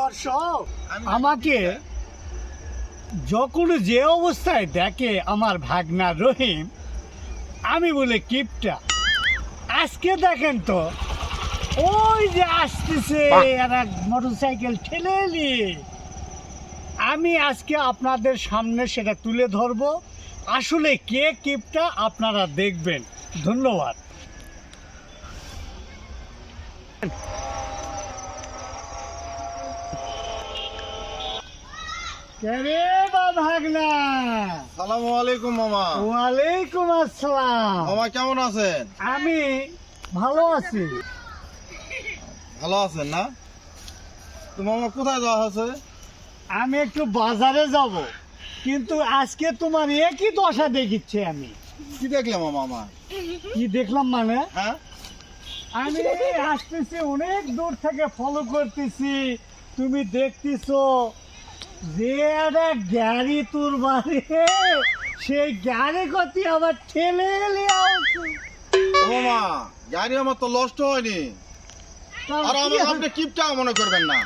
দর্শক। আমাকে যখন যে অবস্থায় দেখে আমার ভাগনা রহিম আমি বলে কিপটা আজকে দেখেন তো ওই যে আসতেছে একটা মোটর সাইকেল ঠেলে নিয়ে আমি আজকে আপনাদের সামনে সেটা তুলে ধরবো। আসলে কে কিপটা আপনারা দেখবেন। ধন্যবাদ। কেমন আছেন? আমি ভালো আছি। ভালো আছেন না? তো মামা কোথায় যাওয়া হচ্ছে আমি একটু বাজারে যাব কিন্তু আজকে তোমার একই দশা দেখিচ্ছে আমি। কি দেখলে মামা কি দেখলাম মানে? হ্যাঁ? আমি আসতেছি অনেক দূর থেকে ফলো করতেছি। তুমি দেখতেছো যে একটা গাড়ি তোর বাড়ি সেই গাড়ি কতি আবার ঠেলে। ও মামা গাড়ি আমার তো নষ্ট হয়নি। আর আমার আপনি কিপটা মনে করবেন না।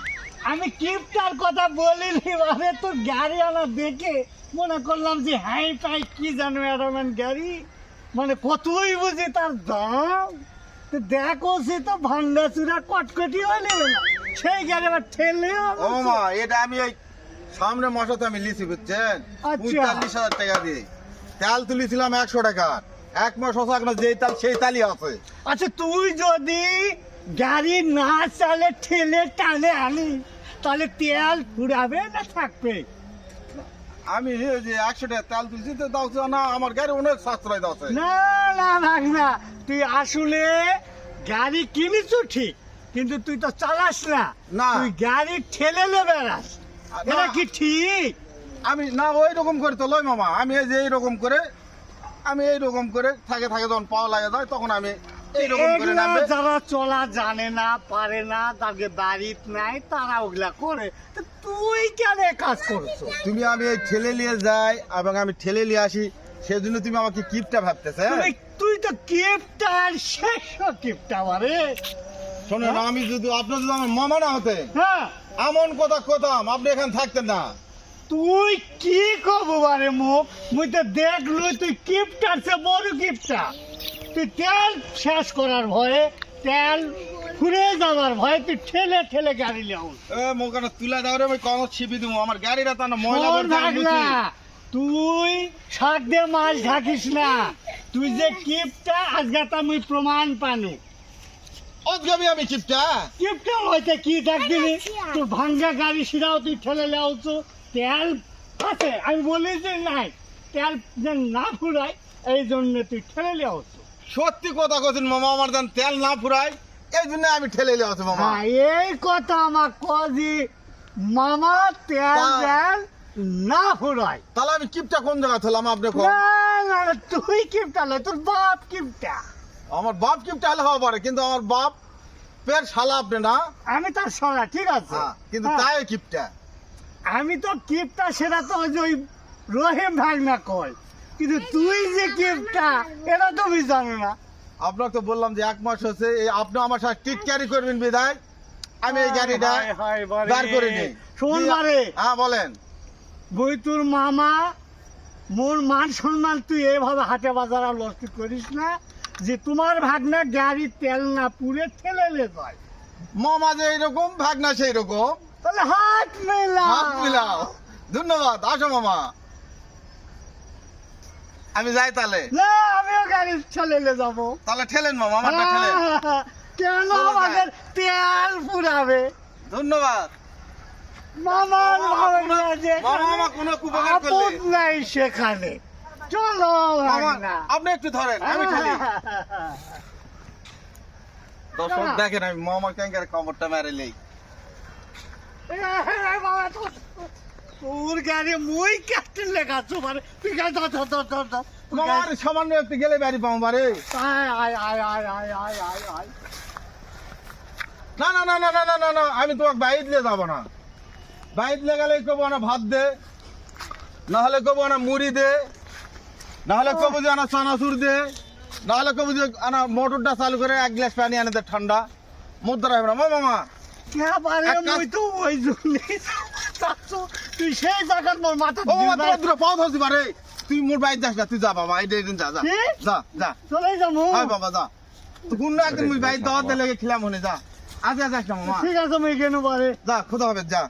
আমি কিপটার কথা বলিনি মানে তোর গাড়ি আনা দেখে মনে করলাম যে হাই পাই কি জানো এরকম গাড়ি? মানে কতই বুঝি তার দাম? তো দেখো সে তো ভাঙ্গা চুরা কটকটি হয়ে নেবে না। সেই গাড়ি আবার ঠেলে ও মামা এটা আমি ওই সামনে মাসাতে আমি লিছি বুঝছেন? আচ্ছা। পঁয়তাল্লিশ হাজার টাকা দিয়ে। তেল তুলেছিলাম একশো টাকা। এক মাস হচ্ছে এখন যেই তাল সেই তালই আছে। আচ্ছা তুই যদি গাড়ি না চালে ঠেলে টানে আনি তাহলে তেল ফুরাবে না থাকবে? আমি যে একশো টাকা তেল তুলছি তো দাও না আমার গাড়ি অনেক সাশ্রয় দাও না না ভাগনা তুই আসলে গাড়ি কিনেছো ঠিক কিন্তু তুই তো চালাস না। না। তুই গাড়ি ঠেলে নেবে বেড়াস না। এটা কি ঠিক? আমি না ওই রকম করে তো লই মামা। আমি এই যে এইরকম করে আমি এইরকম করে থাকে থাকে যখন পাওয়া লাগে যায় তখন আমি যারা চলা জানে না পারে না তাকে বাড়িত নাই তারা ওগুলা করে। তুই কেন কাজ করছ? তুমি আমি এই ঠেলে নিয়ে যাই এবং আমি ঠেলে নিয়ে আসি সেজন্য তুমি আমাকে কিপটা ভাবতেছে হ্যাঁ? তুই তো কিপটার শেষ কিপটা মারে শোনেন আমি যদি আপনার যদি আমার মামা না হতে হ্যাঁ। এমন কথা কোথাম আপনি এখানে থাকতেন না। তুই কি কব বারে মুখ? মুই তো দেখলু তুই কিপটার সে বড় কিপটা। তুই তেল শেষ করার ভয়ে তেল ফুরে যাওয়ার ভয়ে তুই ঠেলে ঠেলে গাড়ি লিয়াও এ মোকানে তুলে দাও রে আমি কম ছিপি দিব আমার গাড়িটা তো না ময়লা আমি মুছি। তুই শাক দিয়ে মাছ ঢাকিস না। তুই যে কিপটা আজকে তা মুই প্রমাণ পানু। আমি কিপটা? কিপটা হইতে কি ডাক দিলি? তোর ভাঙ্গা গাড়ি সিরাও তুই ঠেলে লেওছো তেল আছে আমি বলি যে নাই। তেল যে না ফুরাই এই জন্য তুই ঠেলে লেওছো সত্যি কথা কছেন মামা আমার যেন তেল না ফুরায় এই জন্য আমি ঠেলে নিয়ে আসি মামা। হ্যাঁ এই কথা আমার কজি মামা তেল তা- তেল না ফুরাই তাহলে আমি কিপটা কোন জায়গায় থলাম আপনি কোন? না না তুই কিপটা লয় তোর বাপ কিপটা। আমার বাপ কিপটা হলে হওয়া পারে কিন্তু আমার বাপ পেট শালা আপনি না। আমি তার সরা ঠিক আছে। হ্যাঁ, কিন্তু হ্যাঁ, তাই কিপটা। আমি তো কিপটা সেটা তো ওই রহিম ভাগনা কয়। কিন্তু তুই যে কিপটা এটা তুমি জানো না। আপনাকে তো বললাম যে এক মাস হচ্ছে এই আপনি আমার সাথে টিট ক্যারি করবেন বিদায়। আমি এই গাড়িটা বারে। করে নিই শোন বারে। হ্যাঁ বলেন। বই তোর মামা মোর মান সম্মান তুই এভাবে হাটে বাজারে লস্ট করিস না। যে তোমার ভাগনা গাড়ি তেল না পুড়ে ঠেলে যায়। মামা যে এইরকম ভাগনা সেই রকম তাহলে হাত মেলা হাত মিলাও। ধন্যবাদ। আসো মামা। আমি যাই তাহলে। না আমিও গাড়ি ঠেলে যাব। তাহলে ঠেলেন মামা আমারটা ঠেলেন। কেন। আমাদের তেল পুরাবে ধন্যবাদ। মামার যে মামা কোনো উপকার করলে। নাই সেখানে। চলো আপনি একটু ধরেন আমি ঠেলি দর্শক দেখেন আমি মামা ক্যাঙ্কার কমরটা মেরে নেই। তোর গাড়ি মুই কাটতে লেখাচ্ছ মানে তুই গাড়ি ধর ধর ধর ধর ধর। মামা আরে সামান্য একটু গেলে বাড়ি পাবো বারে। আয় আয় আয় আয় আয় আয় আয় আয়। না না না না না না না না আমি তোমাকে বাইর দিয়ে যাব না। বাইর দিয়ে গেলে কবো না ভাত দে না হলে কবো না মুড়ি দে। না হলে কবো যে আনা চানাচুর দে না হলে কবো যে আনা মোটরটা চালু করে এক গ্লাস পানি আনে দে ঠান্ডা। মুদ্রা হবে না। মা মামা কে পারে? এক তো ওই জন্যই চাচ্ছু। তুই সেই জায়গার মোর মাথা পাও ধরছি পারে তুই মোর বাইক যাস না তুই যা বাবা। এই দিন যা যা। যা যা। চলে যাব। হাই বাবা যা। তুই কোন একদিন মুই বাইক দাওয়াতে লেগে খেলাম হনে যা। আজ আজ আসলাম মামা ঠিক আছে মুই কেন পারে? যা খোদা হবে যা।